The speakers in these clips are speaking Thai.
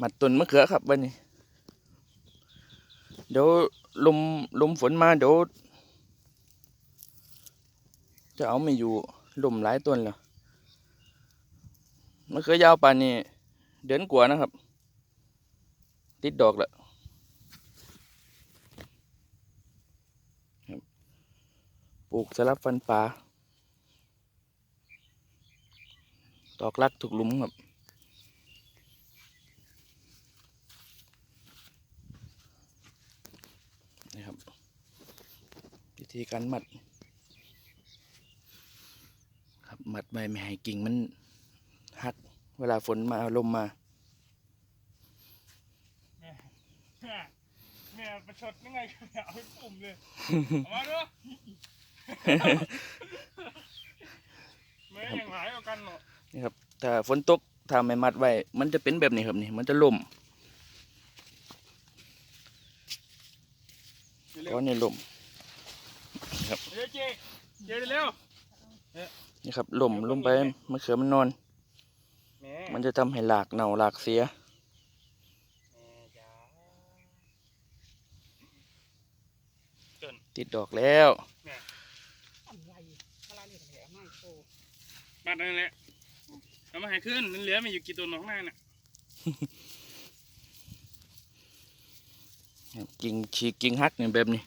มัดต้นมะเขือครับวันนี้เดี๋ยวลมลมฝนมาเดี๋ยวจะเอาไม่อยู่ลมหลายต้นแล้วมะเขือยาวป่านนี้เดือนกว่านะครับ ติดดอกแล้วปลูกสลับฟันป่าดอกรักถูกหลุมครับ นี่ครับ วิ ธีการมัด ครับมัดใบไม่ให้กิ่งมันหัก เวลาฝนมาลมมาแม่แม่ประชดยังไงก็ไม่เอาไปปุ่มเลยเอามาดูแม่ยังหลายกว่ากันเนาะนี่ครับถ้าฝนตกถ้าไม่มัดไว้ มันจะเป็นแบบนี้ครับนี่ มันจะล่มเร็ก้วอนนี่ล่ม เร็วเจ๊เจ๊เร็วนี่ครับล่มลงไปมะเขือมันนอนแม่มันจะทำให้หลากเน่าหลากเสียแม่จ๋าติดดอกแล้วอะไรอะไรเนี่ยแผลไม่โตบัดนั่นแหละเอามาให้ขึ้นนั่นเหลือไม่อยู่กี่ตัวหนองหน้าน่ะกิ่งฉีกกิ่งหักนี่แบบนี้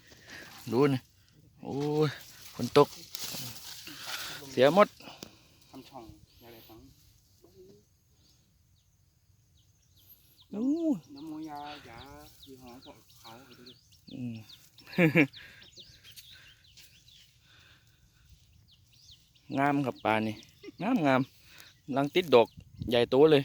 ดูนี่ โอ้ยฝนตก เสียหมดทำช่องอะไรฟังอู้น้ำมูยายายี่ห้อของเขาไปดูดิอืมงามครับปลานี่งามงามกำลังติดดอกใหญ่โตเลย